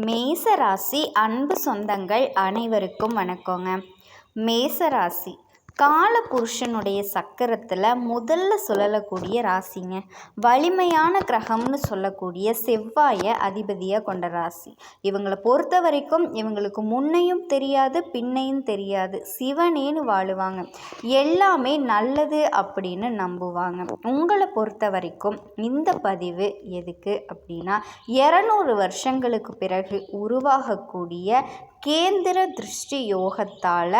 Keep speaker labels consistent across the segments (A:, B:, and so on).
A: மேசராசி அன்பு சொந்தங்கள் அனைவருக்கும் வணக்கங்க. மேசராசி காலபுருஷனுடைய சக்கரத்தில் முதல்ல சொல்லக்கூடிய ராசிங்க. வலிமையான கிரகம்னு சொல்லக்கூடிய செவ்வாயை அதிபதியாக கொண்ட ராசி. இவங்களை பொறுத்த வரைக்கும் இவங்களுக்கு முன்னையும் தெரியாது பின்னையும் தெரியாது. சிவனேன்னு வாழுவாங்க. எல்லாமே நல்லது அப்படின்னு நம்புவாங்க. உங்களை பொறுத்த வரைக்கும் இந்த பதிவு எதுக்கு அப்படின்னா இரநூறு வருஷங்களுக்கு பிறகு உருவாகக்கூடிய கேந்திர திருஷ்டி யோகத்தால்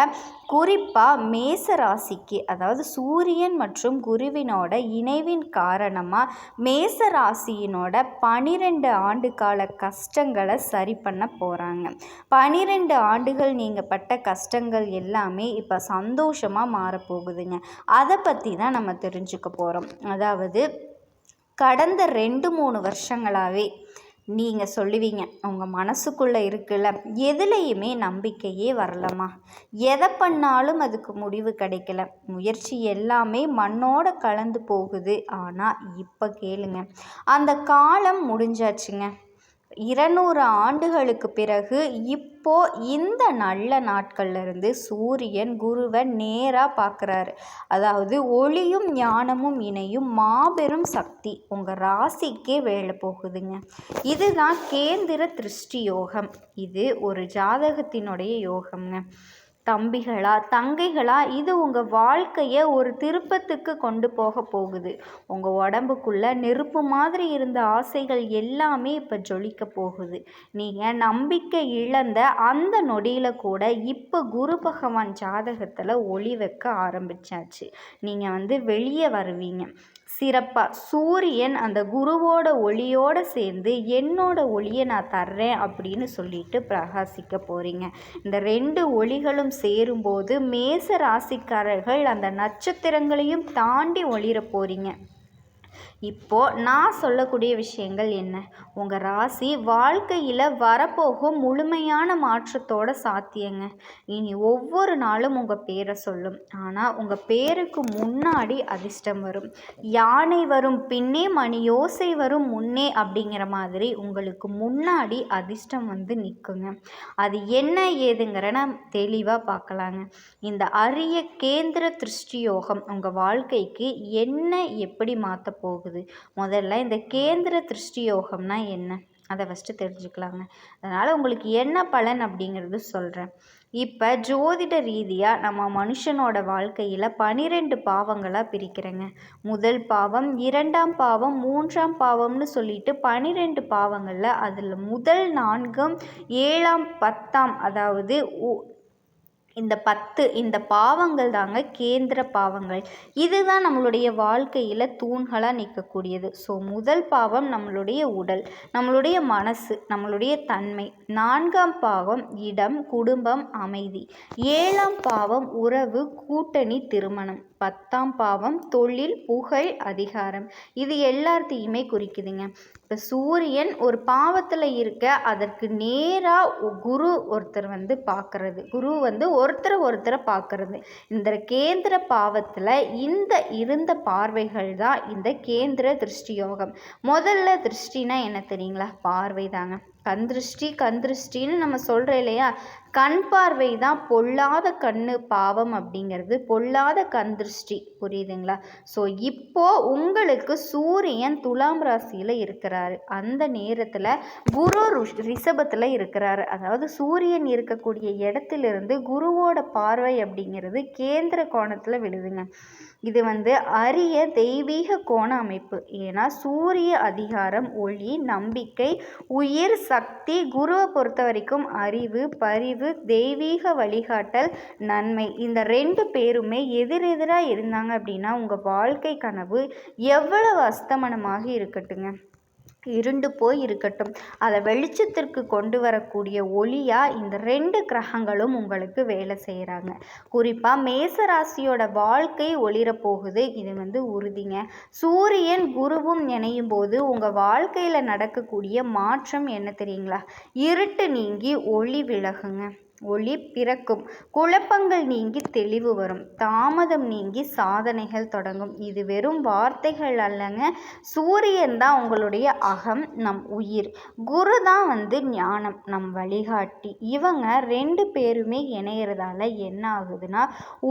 A: குறிப்பாக மேச ராசிக்கு அதாவது சூரியன் மற்றும் குருவினோட இணைவின் காரணமாக மேச ராசியினோட பனிரெண்டு ஆண்டு கால கஷ்டங்களை சரி பண்ண போகிறாங்க பனிரெண்டு ஆண்டுகள் நீங்கள் பட்ட கஷ்டங்கள் எல்லாமே இப்போ சந்தோஷமாக மாறப்போகுதுங்க. அதை பற்றி தான் நம்ம தெரிஞ்சுக்க போகிறோம் அதாவது கடந்த ரெண்டு மூணு வருஷங்களாகவே நீங்கள் சொல்லுவீங்க உங்கள் மனசுக்குள்ளே இருக்குல்ல எதுலேயுமே நம்பிக்கையே வரலம்மா. எதை பண்ணாலும் அதுக்கு முடிவு கிடைக்கல. முயற்சி எல்லாமே மண்ணோட கலந்து போகுது. ஆனால் இப்போ கேளுங்க அந்த காலம் முடிஞ்சாச்சுங்க. இருநூறு ஆண்டுகளுக்கு பிறகு இப்போ இந்த நல்ல நாட்கள்லேருந்து சூரியன் குருவை நேராக பார்க்குறாரு. அதாவது ஒளியும் ஞானமும் இணையும் மாபெரும் சக்தி உங்கள் ராசிக்கே வேலை போகுதுங்க. இதுதான் கேந்திர திருஷ்டி யோகம். இது ஒரு ஜாதகத்தினுடைய யோகம்ங்க. தம்பிகளா தங்கைகளா இது உங்கள் வாழ்க்கையை ஒரு திருப்பத்துக்கு கொண்டு போக போகுது. உங்கள் உடம்புக்குள்ள நெருப்பு மாதிரி இருந்த ஆசைகள் எல்லாமே இப்போ ஜொலிக்க போகுது. நீங்கள் நம்பிக்கை இழந்த அந்த நொடியில் கூட இப்போ குரு பகவான் ஜாதகத்தில் ஒளி வைக்க ஆரம்பிச்சாச்சு. நீங்கள் வந்து வெளியே வருவீங்க. சிறப்பாக சூரியன் அந்த குருவோட ஒளியோடு சேர்ந்து என்னோட ஒளியை நான் தர்றேன் அப்படின்னு சொல்லிட்டு பிரகாசிக்க போகிறீங்க இந்த ரெண்டு ஒளிகளும் சேரும்போது மேச ராசிக்காரர்கள் அந்த நட்சத்திரங்களையும் தாண்டி ஒளிர போகிறீங்க இப்போது நான் சொல்லக்கூடிய விஷயங்கள் என்ன? உங்கள் ராசி வாழ்க்கையில் வரப்போகும் முழுமையான மாற்றத்தோட சாத்தியங்க. இனி ஒவ்வொரு நாளும் உங்கள் பேரை சொல்லும். ஆனால் உங்கள் பேருக்கு முன்னாடி அதிர்ஷ்டம் வரும். யானை வரும் பின்னே மணி யோசை வரும் முன்னே அப்படிங்கிற மாதிரி உங்களுக்கு முன்னாடி அதிர்ஷ்டம் வந்து நிற்குங்க அது என்ன ஏதுங்கிறன தெளிவாக பார்க்கலாங்க. இந்த அரிய கேந்திர திருஷ்டி யோகம் உங்கள் வாழ்க்கைக்கு என்ன எப்படி மாற்ற போகுது? போகுது முதல்ல இந்த கேந்திர திருஷ்டி யோகம்னா என்ன? அதை ஃபஸ்ட்டு தெரிஞ்சுக்கலாங்க. அதனால் உங்களுக்கு என்ன பலன் அப்படிங்கிறது சொல்கிறேன் இப்போ ஜோதிட ரீதியாக நம்ம மனுஷனோட வாழ்க்கையில் பனிரெண்டு பாவங்களாக பிரிக்கிறேங்க. முதல் பாவம் இரண்டாம் பாவம் மூன்றாம் பாவம்னு சொல்லிட்டு பனிரெண்டு பாவங்களில் அதில் முதல் நான்கும் ஏழாம் பத்தாம் அதாவது இந்த பத்து இந்த பாவங்கள் தாங்க கேந்திர பாவங்கள். இதுதான் நம்மளுடைய வாழ்க்கையில் தூண்களாக நிற்கக்கூடியது ஸோ முதல் பாவம் நம்மளுடைய உடல் நம்மளுடைய மனசு நம்மளுடைய தன்மை. நான்காம் பாவம் இடம் குடும்பம் அமைதி. ஏழாம் பாவம் உறவு கூட்டணி திருமணம். பத்தாம் பாவம் தொழில் புகழ் அதிகாரம். இது எல்லாத்தையுமே குறிக்குதுங்க. இப்போ சூரியன் ஒரு பாவத்தில் இருக்க அதற்கு நேராக குரு ஒருத்தர் வந்து பார்க்கறது குரு வந்து ஒருத்தரை ஒருத்தரை பார்க்கறது இந்த கேந்திர பாவத்தில் இந்த இருந்த பார்வைகள் தான் இந்த கேந்திர திருஷ்டி யோகம். முதல்ல திருஷ்டினா என்ன தெரியுங்களா? பார்வை தாங்க கண் திருஷ்டி கண் திருஷ்டின்னு நம்ம சொல்கிறோம் இல்லையா? கண் பார்வை தான் பொல்லாத கண்ணு பாவம் அப்படிங்கிறது. பொல்லாத கண் திருஷ்டி. புரியுதுங்களா? ஸோ இப்போ உங்களுக்கு சூரியன் துலாம் ராசியில் இருக்கிறாரு. அந்த நேரத்தில் குரு ரிஷபத்தில் இருக்கிறாரு. அதாவது சூரியன் இருக்கக்கூடிய இடத்திலிருந்து குருவோட பார்வை அப்படிங்கிறது கேந்திர கோணத்தில் விழுதுங்க. இது வந்து அரிய தெய்வீக கோண அமைப்பு. ஏன்னா சூரிய அதிகாரம் ஒளி நம்பிக்கை உயிர் சக்தி குருவை பொறுத்த வரைக்கும் அறிவு பரிவு தெய்வீக வழிகாட்டல் நன்மை. இந்த ரெண்டு பேருமே எதிரெதிராக இருந்தாங்க அப்படின்னா உங்கள் வாழ்க்கை கனவு எவ்வளவு அஸ்தமனமாக இருக்கட்டுங்க. இருண்டு போய் இருக்கட்டும் அதை வெளிச்சத்திற்கு கொண்டு வரக்கூடிய ஒளியாக இந்த ரெண்டு கிரகங்களும் உங்களுக்கு வேலை செய்கிறாங்க குறிப்பாக மேசராசியோட வாழ்க்கை ஒளிரப்போகுது. இது வந்து உறுதிங்க. சூரியன் குருவும் இணையும் போது உங்கள் வாழ்க்கையில் நடக்கக்கூடிய மாற்றம் என்ன தெரியுங்களா? இருட்டு நீங்கி ஒளி விலகுங்க. ஒளி பிறக்கும். குழப்பங்கள் நீங்கி தெளிவு வரும். தாமதம் நீங்கி சாதனைகள் தொடங்கும். இது வெறும் வார்த்தைகள் அல்லங்க. சூரியன் தான் உங்களுடைய அகம் நம் உயிர். குரு தான் வந்து ஞானம் நம் வழிகாட்டி. இவங்க ரெண்டு பேருமே இணையிறதால என்ன ஆகுதுன்னா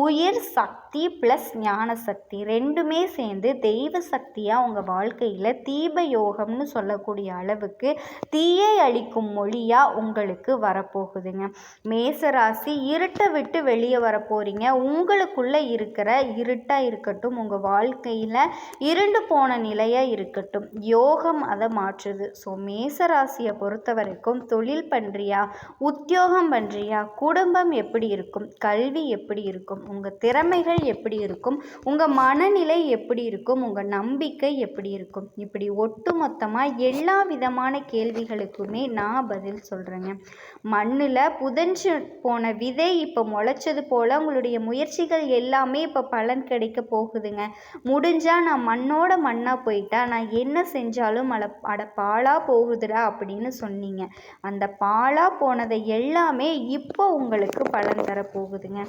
A: உயிர் சக்தி ப்ளஸ் ஞான சக்தி ரெண்டுமே சேர்ந்து தெய்வ சக்தியாக உங்கள் வாழ்க்கையில் தீப யோகம்னு சொல்லக்கூடிய அளவுக்கு தீயை அளிக்கும் மொழியாக உங்களுக்கு வரப்போகுதுங்க. மே மேசராசி இருட்டை விட்டு வெளியே வர போகிறீங்க உங்களுக்குள்ளே இருக்கிற இருட்டாக இருக்கட்டும் உங்கள் வாழ்க்கையில் இருண்டு போன நிலையாக இருக்கட்டும் யோகம் அதை மாற்றுது. ஸோ மேசராசியை பொறுத்த வரைக்கும் தொழில் பண்ணுறியா உத்தியோகம் பண்ணுறியா குடும்பம் எப்படி இருக்கும் கல்வி எப்படி இருக்கும் உங்கள் திறமைகள் எப்படி இருக்கும் உங்கள் மனநிலை எப்படி இருக்கும் உங்கள் நம்பிக்கை எப்படி இருக்கும் இப்படி ஒட்டுமொத்தமாக எல்லா விதமான கேள்விகளுக்குமே நான் பதில் சொல்கிறேங்க மண்ணில் புதஞ்சு போன விதை இப்போ முளைச்சது போல் உங்களுடைய முயற்சிகள் எல்லாமே இப்போ பலன் கிடைக்க போகுதுங்க. முடிஞ்சால் நான் மண்ணோட மண்ணாக போயிட்டா நான் என்ன செஞ்சாலும் அட அட பாலாக போகுதுடா அப்படின்னு சொன்னீங்க. அந்த பாலாக போனதை எல்லாமே இப்போ உங்களுக்கு பலன் தர போகுதுங்க.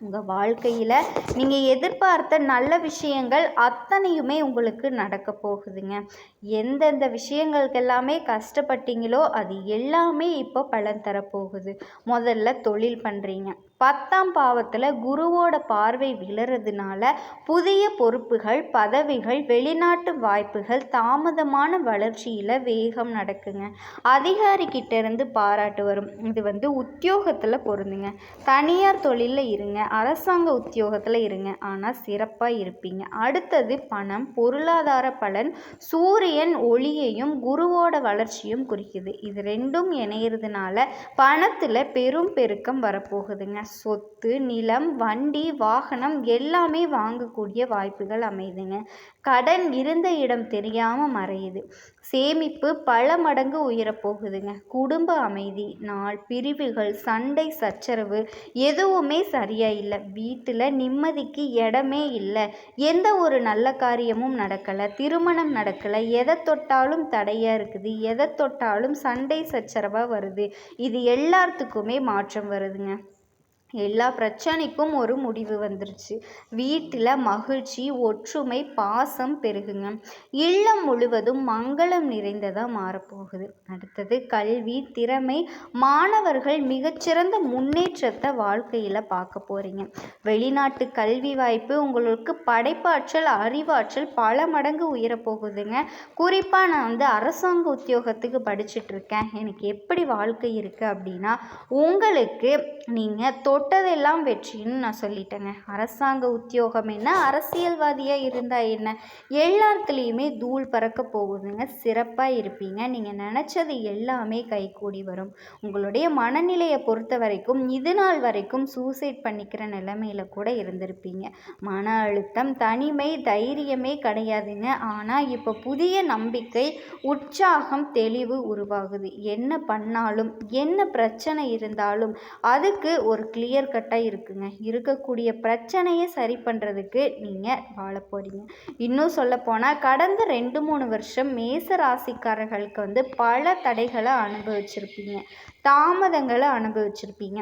A: உங்கள் வாழ்க்கையில் நீங்கள் எதிர்பார்த்த நல்ல விஷயங்கள் அத்தனையுமே உங்களுக்கு நடக்க போகுதுங்க. எந்தெந்த விஷயங்களுக்கெல்லாமே கஷ்டப்பட்டீங்களோ அது எல்லாமே இப்போ பலன் தரப்போகுது. முதல்ல தொழில் பண்ணுறீங்க பத்தாம் பாவத்தில் குருவோட பார்வை விழுறதுனால புதிய பொறுப்புகள் பதவிகள் வெளிநாட்டு வாய்ப்புகள் தாமதமான வளர்ச்சியில் வேகம் நடக்குங்க. அதிகாரிக்கிட்ட இருந்து பாராட்டு வரும். இது வந்து உத்தியோகத்தில் பொருந்துங்க. தனியார் தொழிலில் இருங்க. அரசாங்க உத்தியோகத்தில் இருங்க. ஆனால் சிறப்பாக இருப்பீங்க. அடுத்தது பணம். பொருளாதார பலன். சூரிய சூரியன் ஒளியையும் குருவோட வளர்ச்சியும் குறிக்குது. இது ரெண்டும் இணையிறதுனால பணத்தில் பெரும் பெருக்கம் வரப்போகுதுங்க. சொத்து நிலம் வண்டி வாகனம் எல்லாமே வாங்கக்கூடிய வாய்ப்புகள் அமையுதுங்க கடன் இருந்த இடம் தெரியாமல் மறையுது. சேமிப்பு பல மடங்கு உயரப்போகுதுங்க. குடும்ப அமைதி நாள் பிரிவுகள் சண்டை சச்சரவு எதுவுமே சரியா இல்லை. வீட்டில் நிம்மதிக்கு இடமே இல்லை. எந்த ஒரு நல்ல காரியமும் நடக்கலை. திருமணம் நடக்கலை. எதை தொட்டாலும் தடையாக இருக்குது? எதை தொட்டாலும் சண்டை சச்சரவாக வருது? இது எல்லாத்துக்குமே மாற்றம் வருதுங்க. எல்லா பிரச்சனைக்கும் ஒரு முடிவு வந்துருச்சு. வீட்டில் மகிழ்ச்சி ஒற்றுமை பாசம் பெருகுங்க. இல்லம் முழுவதும் மங்களம் நிறைந்ததாக மாறப்போகுது. அடுத்தது கல்வி திறமை மாணவர்கள் மிகச்சிறந்த முன்னேற்றத்தை வாழ்க்கையில் பார்க்க போகிறீங்க வெளிநாட்டு கல்வி வாய்ப்பு உங்களுக்கு படைப்பாற்றல் அறிவாற்றல் பல மடங்கு உயரப்போகுதுங்க. குறிப்பாக நான் வந்து அரசாங்க உத்தியோகத்துக்கு படிச்சுட்ருக்கேன் எனக்கு எப்படி வாழ்க்கை இருக்குது அப்படின்னா உங்களுக்கு நீங்கள் தொட்டதெல்லாம் வெற்றின்னு நான் சொல்லிட்டேங்க. அரசாங்க உத்தியோகம் என்ன? அரசியல்வாதியாக இருந்தால் என்ன? எல்லாத்துலேயுமே தூள் பறக்க போகுதுங்க. சிறப்பாக இருப்பீங்க. நீங்கள் நினச்சது எல்லாமே கைகூடி வரும். உங்களுடைய மனநிலையை பொறுத்த வரைக்கும் இது நாள் வரைக்கும் சூசைட் பண்ணிக்கிற நிலமையில கூட இருந்திருப்பீங்க. மன அழுத்தம் தனிமை தைரியமே கிடையாதுங்க. ஆனால் இப்போ புதிய நம்பிக்கை உற்சாகம் தெளிவு உருவாகுது. என்ன பண்ணாலும் என்ன பிரச்சனை இருந்தாலும் அதுக்கு ஒரு கிளியர் கட்டாக இருக்குங்க. இருக்கக்கூடிய பிரச்சனையை சரி பண்ணுறதுக்கு நீங்கள் வாழ போகிறீங்க இன்னும் சொல்லப்போனால் கடந்த ரெண்டு மூணு வருஷம் மேச ராசிக்காரர்களுக்கு வந்து பல தடைகளை அனுபவிச்சிருப்பீங்க. தாமதங்களை அனுபவிச்சிருப்பீங்க.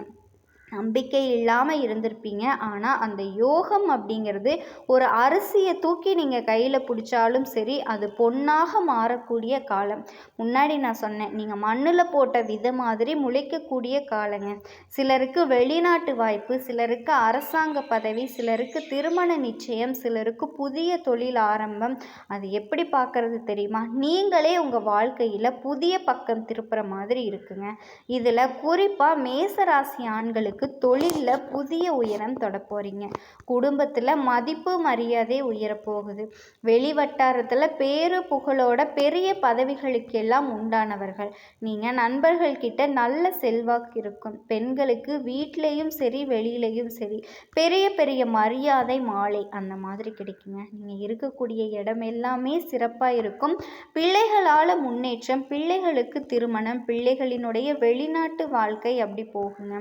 A: நம்பிக்கை இல்லாமல் இருந்திருப்பீங்க. ஆனால் அந்த யோகம் அப்படிங்கிறது ஒரு அரிசியை தூக்கி நீங்கள் கையில் பிடிச்சாலும் சரி அது பொன்னாக மாறக்கூடிய காலம். முன்னாடி நான் சொன்னேன் நீங்கள் மண்ணில் போட்ட வித மாதிரி முளைக்கக்கூடிய காலங்க. சிலருக்கு வெளிநாட்டு வாய்ப்பு சிலருக்கு அரசாங்க பதவி சிலருக்கு திருமண நிச்சயம் சிலருக்கு புதிய தொழில் ஆரம்பம். அது எப்படி பார்க்குறது தெரியுமா? நீங்களே உங்கள் வாழ்க்கையில் புதிய பக்கம் திருப்புற மாதிரி இருக்குங்க. இதில் குறிப்பாக மேசராசி ஆண்களுக்கு உங்களுக்கு தொழிலில் புதிய உயரம் தொட போகிறீங்க குடும்பத்தில் மதிப்பு மரியாதை உயரப்போகுது வெளி வட்டாரத்தில் பேரு புகழோட பெரிய பதவிகளுக்கெல்லாம் உண்டானவர்கள். நீங்கள் நண்பர்கள்கிட்ட நல்ல செல்வாக்கு இருக்கும். பெண்களுக்கு வீட்லேயும் சரி வெளியிலையும் சரி பெரிய பெரிய மரியாதை மாலை அந்த மாதிரி கிடைக்குங்க. நீங்கள் இருக்கக்கூடிய இடம் எல்லாமே சிறப்பாக இருக்கும். பிள்ளைகளால் முன்னேற்றம் பிள்ளைகளுக்கு திருமணம் பிள்ளைகளினுடைய வெளிநாட்டு வாழ்க்கை அப்படி போகுங்க.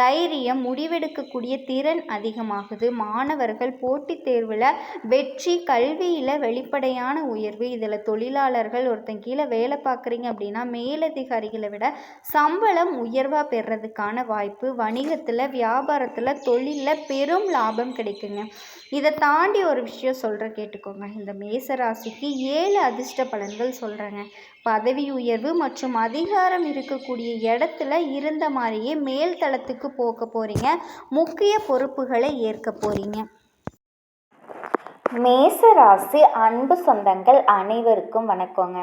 A: தை தைரியம் முடிவெடுக்கக்கூடிய திறன் அதிகமாகுது. மாணவர்கள் போட்டித் தேர்வில் வெற்றி கல்வியில் வெளிப்படையான உயர்வு. இதில் தொழிலாளர்கள் ஒருத்தன் கீழே வேலை பார்க்குறீங்க அப்படின்னா மேலதிகாரிகளை விட சம்பளம் உயர்வாக பெறுறதுக்கான வாய்ப்பு வணிகத்தில் வியாபாரத்தில் தொழிலில் பெரும் லாபம் கிடைக்குங்க. இதை தாண்டி ஒரு விஷயம் சொல்கிற கேட்டுக்கோங்க. இந்த மேசராசிக்கு ஏழு அதிர்ஷ்ட பலன்கள் சொல்கிறேங்க பதவி உயர்வு மற்றும் அதிகாரம் இருக்கக்கூடிய இடத்துல இருந்த மாதிரியே மேல் தளத்துக்கு போக போகிறீங்க முக்கிய பொறுப்புகளை ஏற்க போகிறீங்க மேசராசி அன்பு சொந்தங்கள் அனைவருக்கும் வணக்கங்க.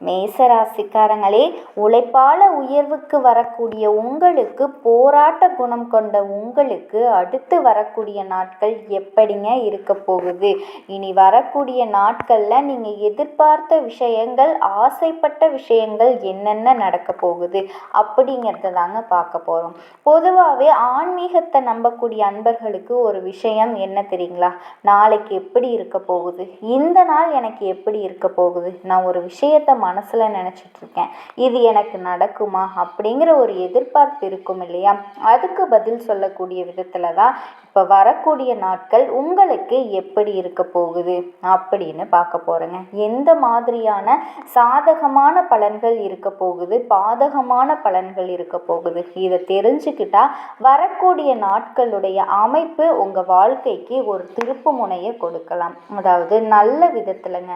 A: மேசராசிக்காரங்களே உழைப்பால உயர்வுக்கு வரக்கூடிய உங்களுக்கு போராட்ட குணம் கொண்ட உங்களுக்கு அடுத்து வரக்கூடிய நாட்கள் எப்படிங்க இருக்க போகுது? இனி வரக்கூடிய நாட்களில் நீங்கள் எதிர்பார்த்த விஷயங்கள் ஆசைப்பட்ட விஷயங்கள் என்னென்ன நடக்க போகுது? அப்படிங்கிறத தாங்க பார்க்க போகிறோம் பொதுவாகவே ஆன்மீகத்தை நம்பக்கூடிய அன்பர்களுக்கு ஒரு விஷயம் என்ன தெரியுங்களா? நாளைக்கு எப்படி இருக்க போகுது? இந்த நாள் எனக்கு எப்படி இருக்க போகுது? நான் ஒரு விஷயத்தை மனசில் நினச்சிட்ருக்கேன். இது எனக்கு நடக்குமா? அப்படிங்கிற ஒரு எதிர்பார்ப்பு இருக்கும் இல்லையா? அதுக்கு பதில் சொல்லக்கூடிய விதத்தில் தான் இப்போ வரக்கூடிய நாட்கள் உங்களுக்கு எப்படி இருக்க போகுது அப்படின்னு பார்க்க போகிறேங்க எந்த மாதிரியான சாதகமான பலன்கள் இருக்க போகுது? பாதகமான பலன்கள் இருக்க போகுது? இதை தெரிஞ்சுக்கிட்டா வரக்கூடிய நாட்களுடைய அமைப்பு உங்கள் வாழ்க்கைக்கு ஒரு திருப்பு முனையை கொடுக்கலாம். அதாவது நல்ல விதத்துலங்க.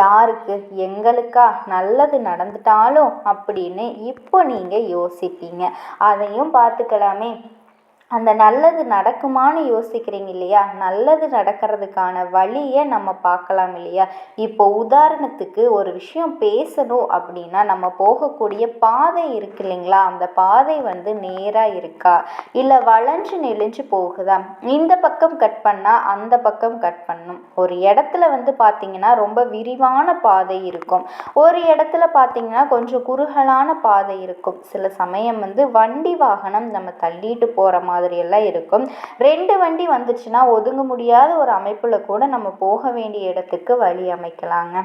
A: யாருக்கு? எங்களுக்கா? நல்லது நடந்துட்டாலும் அப்படின்னு இப்போ நீங்கள் யோசிப்பீங்க. அதையும் பார்த்துக்கலாமே. அந்த நல்லது நடக்குமான்னு யோசிக்கிறீங்க இல்லையா? நல்லது நடக்கிறதுக்கான வழியை நம்ம பார்க்கலாம் இல்லையா? இப்போ உதாரணத்துக்கு ஒரு விஷயம் பேசணும் அப்படின்னா நம்ம போகக்கூடிய பாதை இருக்கு இல்லைங்களா? அந்த பாதை வந்து நேராக இருக்கா? இல்லை வளைஞ்சு நெளிஞ்சு போகுதா? இந்த பக்கம் கட் பண்ணால் அந்த பக்கம் கட் பண்ணும். ஒரு இடத்துல வந்து பார்த்திங்கன்னா ரொம்ப விரிவான பாதை இருக்கும். ஒரு இடத்துல பார்த்திங்கன்னா கொஞ்சம் குறுகலான பாதை இருக்கும். சில சமயம் வந்து வண்டி வாகனம் நம்ம தள்ளிட்டு போகிற மாதிரி மாதிரியெல்லாம் இருக்கும். ரெண்டு வண்டி வந்துச்சுன்னா ஒதுங்க முடியாத ஒரு அமைப்பில் கூட நம்ம போக வேண்டிய இடத்துக்கு வழி அமைக்கலாங்க.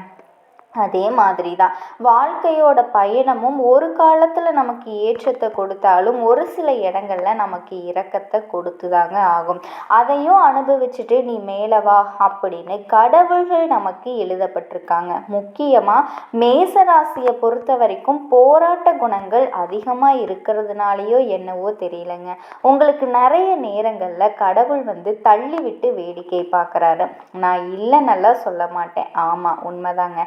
A: அதே மாதிரி தான் வாழ்க்கையோட பயணமும் ஒரு காலத்தில் நமக்கு ஏற்றத்தை கொடுத்தாலும் ஒரு சில இடங்கள்ல நமக்கு இறக்கத்தை கொடுத்து தாங்க ஆகும். அதையும் அனுபவிச்சுட்டு நீ மேலே வா அப்படின்னு கடவுள்கள் நமக்கு எழுதப்பட்டிருக்காங்க. முக்கியமாக மேசராசியை பொறுத்த வரைக்கும் போராட்ட குணங்கள் அதிகமாக இருக்கிறதுனாலையோ என்னவோ தெரியலங்க. உங்களுக்கு நிறைய நேரங்களில் கடவுள் வந்து தள்ளி விட்டு வேடிக்கை பார்க்குறாரு. நான் இல்லை நல்லா சொல்ல மாட்டேன். ஆமாம் உண்மைதாங்க.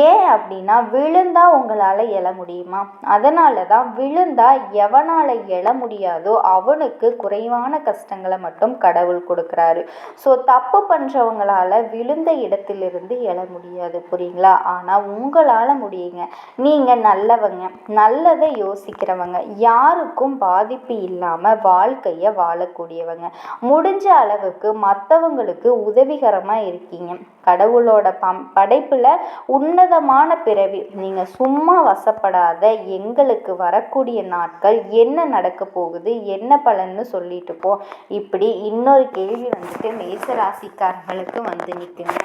A: ஏன் அப்படின்னா விழுந்தா உங்களால் எழ முடியுமா? அதனால தான் விழுந்தா எவனால் எழ முடியாதோ அவனுக்கு குறைவான கஷ்டங்களை மட்டும் கடவுள் கொடுக்குறாரு. ஸோ தப்பு பண்ணுறவங்களால விழுந்த இடத்திலிருந்து எழ முடியாது புரியுங்களா? ஆனால் உங்களால் முடியுங்க. நீங்கள் நல்லவங்க நல்லதை யோசிக்கிறவங்க யாருக்கும் பாதிப்பு இல்லாமல் வாழ்க்கையை வாழக்கூடியவங்க. முடிஞ்ச அளவுக்கு மற்றவங்களுக்கு உதவிகரமாக இருக்கீங்க. கடவுளோட பம் படைப்பில் உன்னதமான பிறவி. நீங்கள் சும்மா வசப்படாத எங்களுக்கு வரக்கூடிய நாட்கள் என்ன நடக்க போகுது என்ன பலன்னு சொல்லிட்டு போ. இப்படி இன்னொரு கேள்வி வந்துட்டு மேசராசிக்காரர்களுக்கு வந்து நிற்குங்க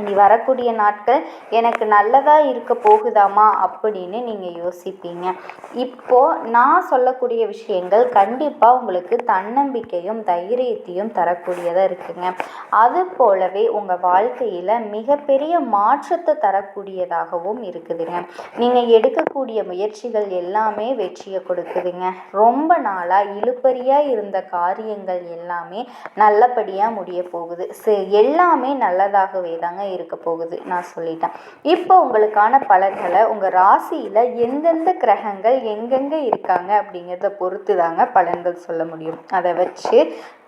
A: இனி வரக்கூடிய நாட்கள் எனக்கு நல்லதாக இருக்க போகுதாமா அப்படின்னு நீங்கள் யோசிப்பீங்க. இப்போது நான் சொல்லக்கூடிய விஷயங்கள் கண்டிப்பாக உங்களுக்கு தன்னம்பிக்கையும் தைரியத்தையும் தரக்கூடியதாக இருக்குங்க. அது போலவே உங்கள் வாழ்க்கையில் மிகப்பெரிய மாற்றத்தை தரக்கூடியதாகவும் இருக்குதுங்க. நீங்கள் எடுக்கக்கூடிய முயற்சிகள் எல்லாமே வெற்றியை கொடுக்குதுங்க. ரொம்ப நாளாக இழுப்பறியாக இருந்த காரியங்கள் எல்லாமே நல்லபடியாக முடிய போகுது. எல்லாமே நல்லதாகவே தாங்க இருக்க போகுது நான் சொல்லிட்டேன். இப்போ உங்களுக்கான பலன்களை உங்கள் ராசியில் எந்தெந்த கிரகங்கள் எங்கெங்கே இருக்காங்க அப்படிங்கிறத பொறுத்து தாங்க பலன்கள் சொல்ல முடியும். அதை வச்சு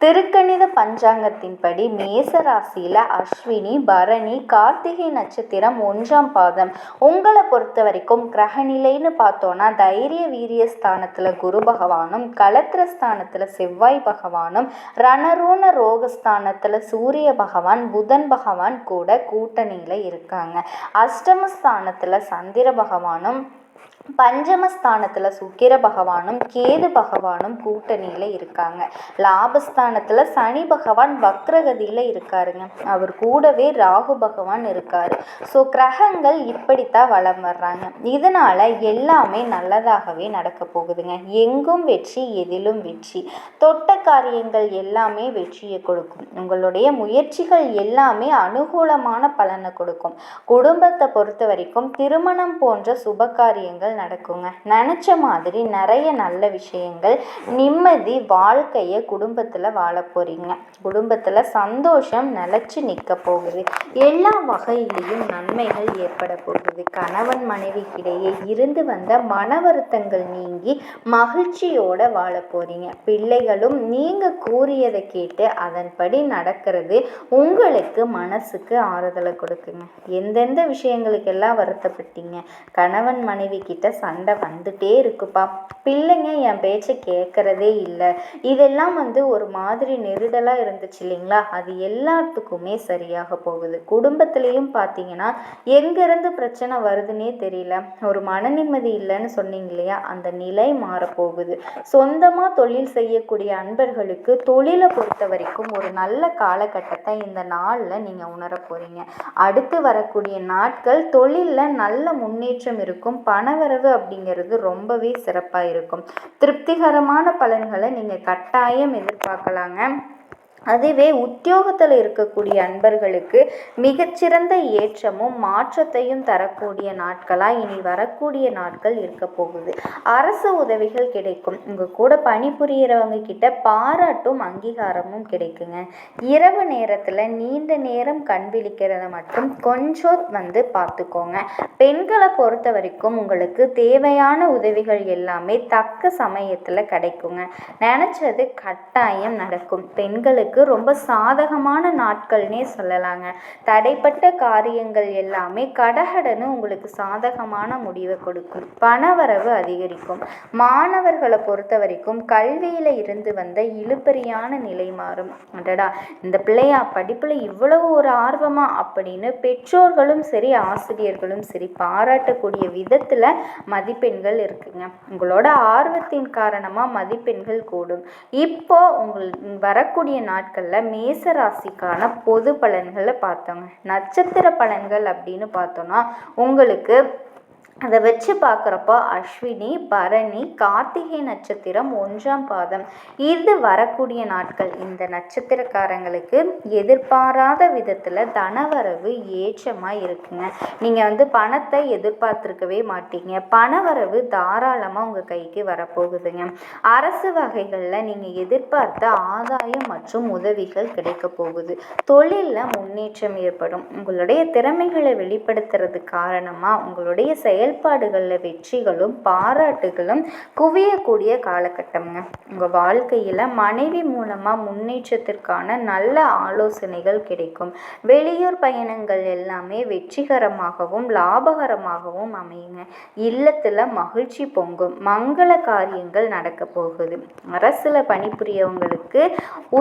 A: திருக்கணித பஞ்சாங்கத்தின்படி மேச ராசியில் அஸ்வினி பரணி கார்த்திகை நட்சத்திரம் ஒன்றாம் பாதம். உங்களை பொறுத்த வரைக்கும் கிரகநிலைன்னு பார்த்தோன்னா தைரிய வீரிய ஸ்தானத்தில் குரு பகவானும் கலத்திர ஸ்தானத்தில் செவ்வாய் பகவானும் ரணரோண ரோகஸ்தானத்தில் சூரிய பகவான் புதன் பகவான் கூட கூட்டணியில் இருக்காங்க. அஷ்டமஸ்தானத்தில் சந்திர பகவானும் பஞ்சமஸ்தானத்தில் சுக்கிர பகவானும் கேது பகவானும் கூட்டணியில் இருக்காங்க. லாபஸ்தானத்தில் சனி பகவான் வக்ரகதியில் இருக்காருங்க. அவர் கூடவே ராகு பகவான் இருக்கார். ஸோ கிரகங்கள் இப்படித்தான் வளம் வர்றாங்க. இதனால் எல்லாமே நல்லதாகவே நடக்க போகுதுங்க. எங்கும் வெற்றி எதிலும் வெற்றி. தொட்ட காரியங்கள் எல்லாமே வெற்றியை கொடுக்கும். உங்களுடைய முயற்சிகள் எல்லாமே அனுகூலமான பலனை கொடுக்கும். குடும்பத்தை பொறுத்த வரைக்கும் திருமணம் போன்ற சுப காரியங்கள் நடக்குங்க. நினச்ச மாதிரி நிறைய நல்ல விஷயங்கள் நிம்மதி வாழ்க்கையை குடும்பத்தில் வாழ போகிறீங்க குடும்பத்தில் சந்தோஷம் நிலச்சி நிற்க போகுது. எல்லா வகையிலையும் நன்மைகள் ஏற்பட போகுது. கணவன் மனைவிக்கிடையே இருந்து வந்த மன வருத்தங்கள் நீங்கி மகிழ்ச்சியோட வாழ போகிறீங்க பிள்ளைகளும் நீங்கள் கூறியதை கேட்டு அதன்படி நடக்கிறது உங்களுக்கு மனசுக்கு ஆறுதலை கொடுக்குங்க. எந்தெந்த விஷயங்களுக்கெல்லாம் வருத்தப்பட்டீங்க? கணவன் மனைவி கிட்ட சண்டை வந்துட்டே இருக்குப்பா. பிள்ளைங்க என் பேச்சை கேட்குறதே இல்லை. இதெல்லாம் வந்து ஒரு மாதிரி நெருடலாக இருந்துச்சு இல்லைங்களா? அது எல்லாத்துக்குமே சரியாக போகுது. குடும்பத்துலேயும் பார்த்தீங்கன்னா எங்கேருந்து பிரச்சனை வருதுன்னே தெரியல. ஒரு மன நிம்மதி இல்லைன்னு சொன்னீங்க இல்லையா? அந்த நிலை மாறப்போகுது. சொந்தமாக தொழில் செய்யக்கூடிய அன்பர்களுக்கு தொழிலை பொறுத்த வரைக்கும் ஒரு நல்ல காலகட்டத்தை இந்த நாளில் நீங்கள் உணர போகிறீங்க அடுத்து வரக்கூடிய நாட்கள் தொழிலில் நல்ல முன்னேற்றம் இருக்கும். பணவரவு அப்படிங்கிறது ரொம்பவே சிறப்பாக இருக்கும். திருப்திகரமான பலன்களை நீங்கள் கட்டாயம் எதிர்பார்க்கலாங்க. அதுவே உத்தியோகத்தில் இருக்கக்கூடிய அன்பர்களுக்கு மிகச்சிறந்த ஏற்றமும் மாற்றத்தையும் தரக்கூடிய நாட்களாக இனி வரக்கூடிய நாட்கள் இருக்க போகுது. அரசு உதவிகள் கிடைக்கும். உங்கள் கூட பணிபுரியறவங்க கிட்ட பாராட்டும் அங்கீகாரமும் கிடைக்குங்க. இரவு நேரத்தில் நீண்ட நேரம் கண் விழிக்கிறத மட்டும் கொஞ்சம் வந்து பார்த்துக்கோங்க. பெண்களை பொறுத்த வரைக்கும் உங்களுக்கு தேவையான உதவிகள் எல்லாமே தக்க சமயத்தில் கிடைக்குங்க. நினச்சது கட்டாயம் நடக்கும். பெண்களுக்கு உங்களுக்கு ரொம்ப சாதகமான நாட்கள்னே சொல்லலாங்க. தடைப்பட்ட காரியங்கள் எல்லாமே கடகடன்னு உங்களுக்கு சாதகமான முடிவை கொடுக்கும். பணவரவு அதிகரிக்கும். மாணவர்களை பொறுத்த வரைக்கும் கல்வியில் இருந்து வந்த இழுபறியான நிலை மாறும். அடடா இந்த பிள்ளையா படிப்பில் இவ்வளவு ஒரு ஆர்வமா அப்படின்னு பெற்றோர்களும் சரி ஆசிரியர்களும் சரி பாராட்டக்கூடிய விதத்தில் மதிப்பெண்கள் இருக்குங்க. உங்களோட ஆர்வத்தின் காரணமாக மதிப்பெண்கள் கூடும். இப்போ உங்கள் வரக்கூடிய நாட்கள் நாட்களில் மேச ராசிக்கான பொது பலன்களை பார்த்தோங்க. நட்சத்திர பலன்கள் அப்படின்னு பார்த்தோன்னா உங்களுக்கு அதை வச்சு பார்க்குறப்போ அஸ்வினி பரணி கார்த்திகை நட்சத்திரம் ஒன்றாம் பாதம். இது வரக்கூடிய நாட்கள் இந்த நட்சத்திரக்காரங்களுக்கு எதிர்பாராத விதத்தில் தனவரவு ஏற்றமாக இருக்குங்க. நீங்கள் வந்து பணத்தை எதிர்பார்த்துருக்கவே மாட்டீங்க. பணவரவு தாராளமாக உங்கள் கைக்கு வரப்போகுதுங்க. அரசு வகைகளில் நீங்கள் எதிர்பார்த்த ஆதாயம் மற்றும் உதவிகள் கிடைக்க போகுது. தொழிலில் முன்னேற்றம் ஏற்படும். உங்களுடைய திறமைகளை வெளிப்படுத்துறது காரணமாக உங்களுடைய செயல் செயல்பாடுகளில் வெற்றிகளும் பாராட்டுகளும் குவியக்கூடிய காலகட்டம்ங்க. உங்கள் வாழ்க்கையில் மனைவி மூலமாக முன்னேற்றத்திற்கான நல்ல ஆலோசனைகள் கிடைக்கும். வெளியூர் பயணங்கள் எல்லாமே வெற்றிகரமாகவும் லாபகரமாகவும் அமையுங்க. இல்லத்தில் மகிழ்ச்சி பொங்கும். மங்கள காரியங்கள் நடக்க போகுது. அரசில் பணிபுரியவங்களுக்கு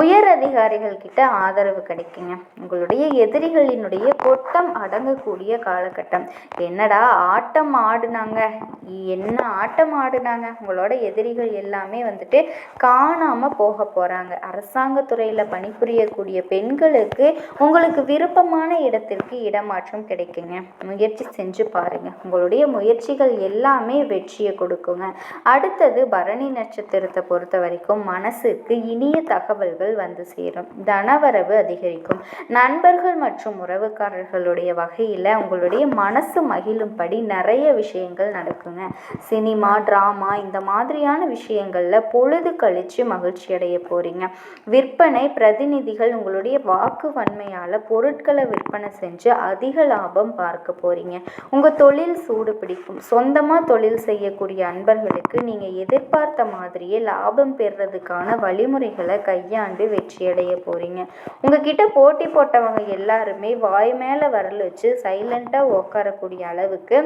A: உயர் அதிகாரிகள் கிட்ட ஆதரவு கிடைக்குங்க. உங்களுடைய எதிரிகளினுடைய கொட்டம் அடங்கக்கூடிய காலகட்டம். என்னடா ஆட்டம் ஆடினாங்க. என்ன ஆட்டம் ஆடினாங்க? உங்களோட எதிரிகள் எல்லாமே வந்துட்டு காணாமல் போக போகிறாங்க அரசாங்கத்துறையில் பணிபுரியக்கூடிய பெண்களுக்கு உங்களுக்கு விருப்பமான இடத்திற்கு இடமாற்றம் கிடைக்குங்க. முயற்சி செஞ்சு பாருங்கள் உங்களுடைய முயற்சிகள் எல்லாமே வெற்றியை கொடுக்குங்க. அடுத்தது பரணி நட்சத்திரத்தை பொறுத்த வரைக்கும் மனசுக்கு இனிய தகவல்கள் வந்து சேரும். தனவரவு அதிகரிக்கும். நண்பர்கள் மற்றும் உறவுக்காரர்களுடைய வகையில் உங்களுடைய மனசு மகிழும்படி நிறைய நிறைய விஷயங்கள் நடக்குங்க. சினிமா ட்ராமா இந்த மாதிரியான விஷயங்களில் பொழுது கழித்து மகிழ்ச்சி அடைய போகிறீங்க விற்பனை பிரதிநிதிகள் உங்களுடைய வாக்கு வன்மையால் பொருட்களை விற்பனை செஞ்சு அதிக லாபம் பார்க்க போகிறீங்க உங்கள் தொழில் சூடு பிடிக்கும். சொந்தமாக தொழில் செய்யக்கூடிய அன்பர்களுக்கு நீங்கள் எதிர்பார்த்த மாதிரியே லாபம் பெறுறதுக்கான வழிமுறைகளை கையாண்டு வெற்றியடைய போகிறீங்க உங்ககிட்ட போட்டி போட்டவங்க எல்லாருமே வாய் மேலே வரல் வச்சு சைலண்ட்டாக உட்காரக்கூடிய அளவுக்கு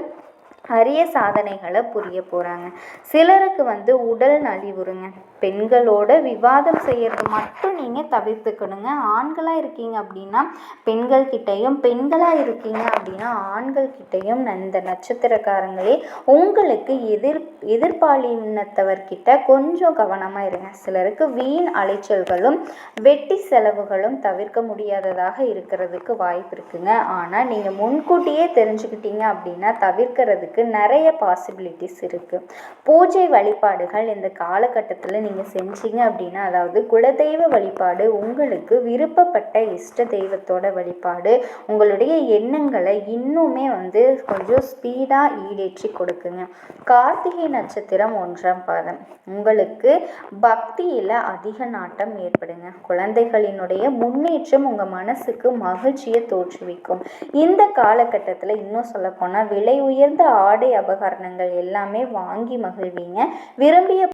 A: அரிய சாதனைகளை புரிய போகிறாங்க சிலருக்கு வந்து உடல் நலிவுறுங்க பெண்களோட விவாதம் செய்கிறது மட்டும் நீங்கள் தவிர்த்துக்கணுங்க. ஆண்களாக இருக்கீங்க அப்படின்னா பெண்கள்கிட்டையும் பெண்களாக இருக்கீங்க அப்படின்னா ஆண்கள்கிட்டையும் இந்த நட்சத்திரக்காரங்களே உங்களுக்கு எதிர் எதிர்பாலினத்தவர்கிட்ட கொஞ்சம் கவனமாக இருங்க. சிலருக்கு வீண் அலைச்சல்களும் வெட்டி செலவுகளும் தவிர்க்க முடியாததாக இருக்கிறதுக்கு வாய்ப்பு இருக்குங்க. ஆனால் நீங்கள் முன்கூட்டியே தெரிஞ்சுக்கிட்டீங்க அப்படின்னா தவிர்க்கிறதுக்கு நிறைய பாசிபிலிட்டிஸ் இருக்குது பூஜை வழிபாடுகள் இந்த காலகட்டத்தில் நீங்கள் நீங்கள் செஞ்சீங்க அப்படின்னா அதாவது குலதெய்வ வழிபாடு உங்களுக்கு விருப்பப்பட்ட இஷ்ட தெய்வத்தோட வழிபாடு உங்களுடைய எண்ணங்களை இன்னுமே வந்து கொஞ்சம் ஸ்பீடாக ஈடேற்றி கொடுக்குங்க. கார்த்திகை நட்சத்திரம் ஒன்றாம் பாதம். உங்களுக்கு பக்தியில் அதிக நாட்டம் ஏற்படுங்க. குழந்தைகளினுடைய முன்னேற்றம் உங்கள் மனசுக்கு மகிழ்ச்சியை தோற்றுவிக்கும். இந்த காலகட்டத்தில் இன்னும் சொல்லப்போனால் விலை உயர்ந்த ஆடை அபகரணங்கள் எல்லாமே வாங்கி மகிழ்வீங்க. விரும்பிய